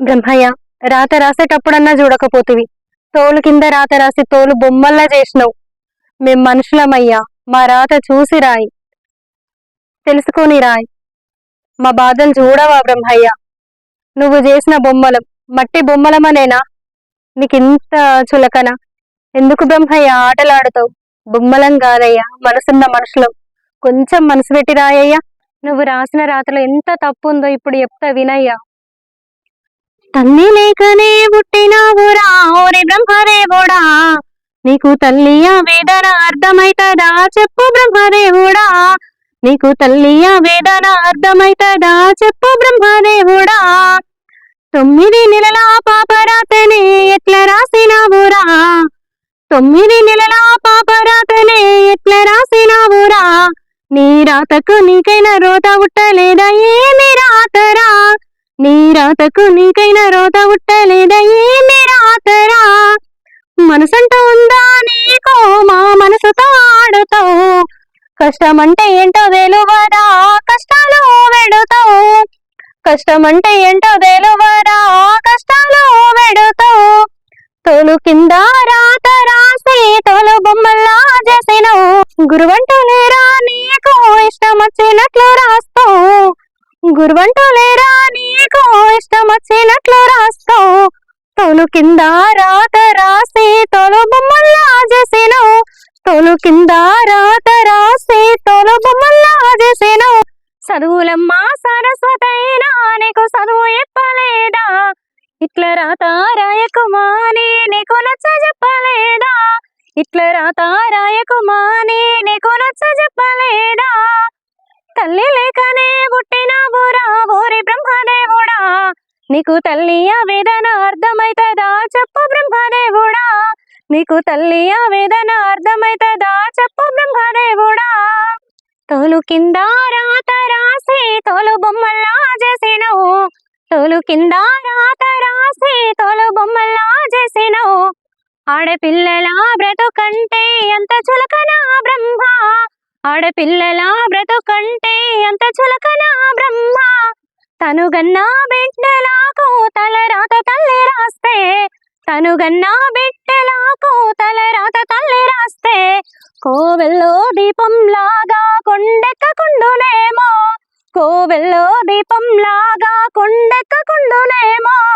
బ్రహ్మయ్య రాత రాసేటప్పుడన్నా చూడకపోతివి. తోలు కింద రాత రాసి తోలు బొమ్మల్లా చేసినావు. మేం మనుషులమయ్యా మా రాత చూసి రాయి. తెలుసుకొని రాయి. మా బాధలు చూడవా బ్రహ్మయ్య? నువ్వు చేసిన బొమ్మలం మట్టి బొమ్మలమనేనా? నీకింత చులకన? ఎందుకు బ్రహ్మయ్య ఆటలాడుతావు? బొమ్మలం కాదయ్యా మనసున్న మనుషులం. కొంచెం మనసు పెట్టి రాయ్యా నువ్వు రాసిన రాతలో ఎంత తప్పు ఉందో ఇప్పుడు చెప్తా వినయ్యా. తల్లి లేకనే పుట్టినావురా ఓరి బ్రహ్మదేవుడా. నీకు తల్లియా వేదన అర్థమైతదా చెప్పు బ్రహ్మదేవుడా. నీకు తల్లియా వేదన అర్థమైతదా చెప్పు బ్రహ్మదేవుడా. తొమ్మిది నెలల పాపరాతనే ఎట్లా రాసినావురా తొమ్మిది నెలల పాపరాతనే ఎట్లా రాసినావురా నీ రాతకు నీకైనా రోత ఉట్టలేదయ్యే రాతకు నీకైనా రోత ఉట్టలేదయ్యే మీ రాతరా మనసంటూ ఉందా నీకో? మా మనసుతో ఆడుతావు. కష్టమంటే ఏంటో వెలువరా? కష్టాలు వెడుతావు. కష్టమంటే ఏంటో వెలువరా? కష్టాలు వెడుతావు. తోలు కింద రాత రాసి తోలు బొమ్మల్లా చేసినవు. గురువంటూ లేరా? నీకు ఇష్టం వచ్చినట్లు రాస్తావు. గురువంటూ లేరా? నీకు ఇష్టం వచ్చినట్లు రాస్తావు. తోలు కింద రాత రాసి తోలు బొమ్మల్లా చేసినావు. తోలు కింద రాత రాసి తోలు బొమ్మల్లా చేసినావు. చదువులమ్మ సరస్వతైనా నీకు చదువు చెప్పలేదా? ఇట్ల రాత రాయకుమాని నీకు నచ్చ చెప్పలేదా? ఇట్ల రాత రాయకుమాని నీకు నచ్చ చెప్పలేదా? తల్లి నీకు తల్లి ఆ వేదన అర్థమైతదా? చెప్పు బ్రహ్మదేవుడా. నీకు తల్లి ఆ వేదన అర్థమైతదా? చెప్పు బ్రహ్మదేవుడా. తోలు కింద రాత రాసి తోలు బొమ్మల్లా చేసినవు. తోలు కింద రాత రాసి తోలు బొమ్మల్లా చేసినవు. ఆడపిల్లల బ్రతుకంటే ఎంత చులకన బ్రహ్మ? ఆడపిల్లల బ్రతుకంటే ఎంత చులకన బ్రహ్మ? తనుగన్నా బిడ్డలాకు తల రాత తల్లి రాస్తే. తనుగన్నా బిడ్డలాకు తల రాత తల్లి రాస్తే. కోవెల్లో దీపంలాగా కొండెక్కకుండునేమో కోవెల్లో దీపంలాగా కొండెక్కకుండునేమో